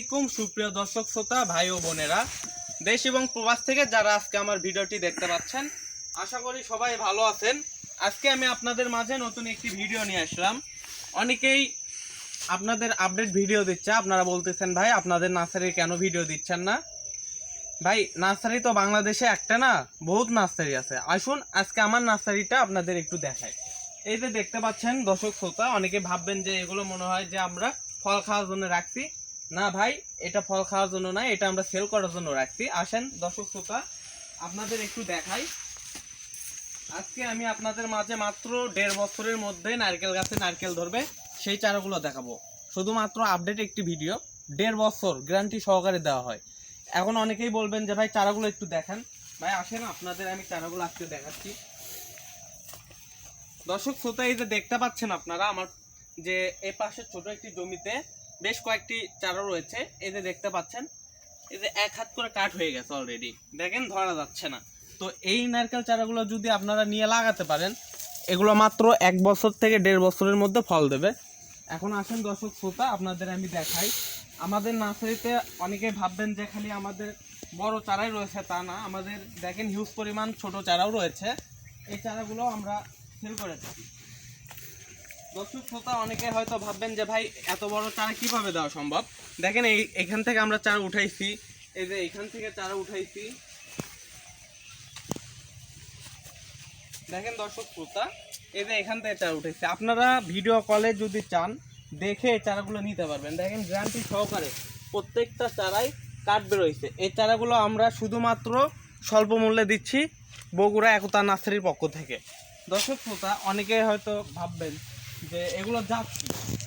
আলাইকুম, সুপ্রিয় দর্শক, শ্রোতা, ভাই ও বোনেরা। দেশ এবং প্রবাস থেকে যারা আজকে আমার ভিডিওটি দেখতে পাচ্ছেন, আশা করি সবাই ভালো আছেন। আজকে আমি আপনাদের মাঝে নতুন একটি ভিডিও নিয়ে আসলাম। অনেকেই আপনাদের আপডেট ভিডিও দিচ্ছে। আপনারা বলতেছেন, ভাই, আপনাদের নার্সারি কেন ভিডিও দিচ্ছেন না? ভাই, নার্সারি তো বাংলাদেশে একটা না, বহুত নার্সারি আছে। আসুন, আজকে আমার নার্সারিটা আপনাদের একটু দেখাই। এই যে দেখতে পাচ্ছেন, দর্শক, শ্রোতা, অনেকে ভাববেন যে এগুলো মনে হয় যে আমরা ফল খাওয়ার জন্য রাখছি। না ভাই, এটা ফল খাওয়ার জন্য না, এটা আমরা সেল করার জন্য রাখছি। আসেন, দর্শক শ্রোতা, আপনাদের একটু দেখাই। আজকে আমি আপনাদের মাঝে মাত্র দেড় বছরের মধ্যে নারকেল গাছে নারকেল ধরবে, সেই চারাগুলো দেখাবো। শুধুমাত্র আপডেট একটি ভিডিও দেড় বছর গ্যারান্টি সহকারে দেওয়া হয়। এখন অনেকেই বলবেন যে, ভাই, চারাগুলো একটু দেখান। ভাই, আসেন, আপনাদের আমি চারাগুলো আজকে দেখাচ্ছি। দর্শক শ্রোতা, এই যে দেখতে পাচ্ছেন আপনারা, আমার যে এ পাশে ছোট একটি জমিতে বেশ কয়েকটি চারা রয়েছে। এই যে দেখতে পাচ্ছেন, এই যে এক হাত করে কাট হয়ে গেছে অলরেডি দেখেন, ধরা যাচ্ছে না। তো এই নারকেল চারাগুলো যদি আপনারা নিয়ে লাগাতে পারেন, এগুলো মাত্র এক বছর থেকে দেড় বছরের মধ্যে ফল দেবে। এখন আসেন দর্শক শ্রোতা, আপনাদের আমি দেখাই। আমাদের নার্সারিতে অনেকে ভাববেন যে খালি আমাদের বড় চারাই রয়েছে তা না। আমাদের দেখেন হিউজ পরিমাণ ছোট চারাও রয়েছে। এই চারাগুলো আমরা সেল করে থাকি। দর্শক শ্রোতা, অনেকে হয়তো ভাববেন যে, ভাই, এত বড় চারা কীভাবে দেওয়া সম্ভব? দেখেন, এই, এখান থেকে আমরা চারা উঠাইছি। এই যে, এখান থেকে চারা উঠাইছি। দেখেন দর্শক শ্রোতা, এই যে, এখান থেকে চারা উঠেছে আপনারা ভিডিও কলে যদি চান, দেখে চারাগুলো নিতে পারবেন। দেখেন গ্যারান্টি সহকারে প্রত্যেকটা চারাই কাঠ বেরোইছে এই চারাগুলো আমরা শুধুমাত্র স্বল্প মূল্যে দিচ্ছি বগুড়া একতা নার্সারির পক্ষ থেকে। দর্শক শ্রোতা, অনেকে হয়তো ভাববেন যে এগুলো জাত?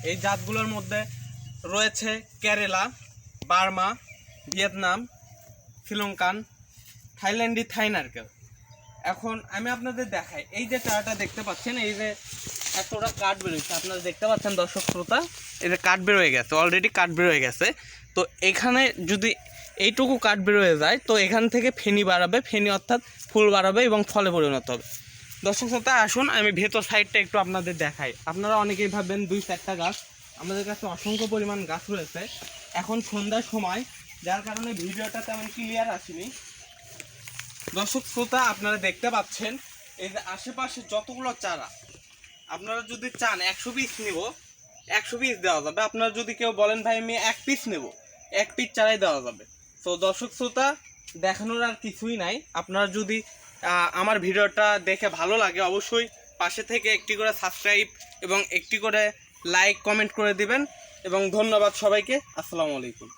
এই জাতগুলোর মধ্যে রয়েছে কেরালা, বার্মা, ভিয়েতনাম, শ্রীলঙ্কান, থাইল্যান্ডি থাই নারকেল এখন আমি আপনাদের দেখাই। এই যে চারাটা দেখতে পাচ্ছেন, এই যে এতটা কাঠ বেরোচ্ছে আপনারা দেখতে পাচ্ছেন, দর্শক শ্রোতা, এই যে কাঠ বেরোয় গেছে অলরেডি কাঠ বেরোয় গেছে। তো এখানে যদি এইটুকু কাঠ বেরোয় যায়, তো এখান থেকে ফেনি বাড়াবে। ফেনি অর্থাৎ ফুল বাড়াবে এবং ফলে পরিণত হবে। দর্শক শ্রোতা, আসুন, আমি ভেতর সাইডটা একটু আপনাদের দেখাই। আপনারা অনেকেই ভাববেন দুই চারটা গাছ। আমাদের কাছে অসংখ্য পরিমাণ গাছ রয়েছে। এখন সন্ধ্যার সময়, যার কারণে ভিডিওটা তেমন ক্লিয়ার আসেনি। দর্শক শ্রোতা, আপনারা দেখতে পাচ্ছেন এই যে আশেপাশে যতগুলো চারা, আপনারা যদি চান একশো পিস নেব, একশো পিস দেওয়া যাবে। আপনারা যদি কেউ বলেন, ভাই, আমি এক পিস নেব, এক পিস চারাই দেওয়া যাবে। তো দর্শক শ্রোতা, দেখানোর আর কিছুই নাই। আপনারা যদি আমার ভিডিওটা দেখে ভালো লাগে অবশ্যই। পাশে থেকে একটি করে সাবস্ক্রাইব এবং একটি করে লাইক কমেন্ট করে দিবেন। এবং ধন্যবাদ সবাইকে। আসসালামু আলাইকুম।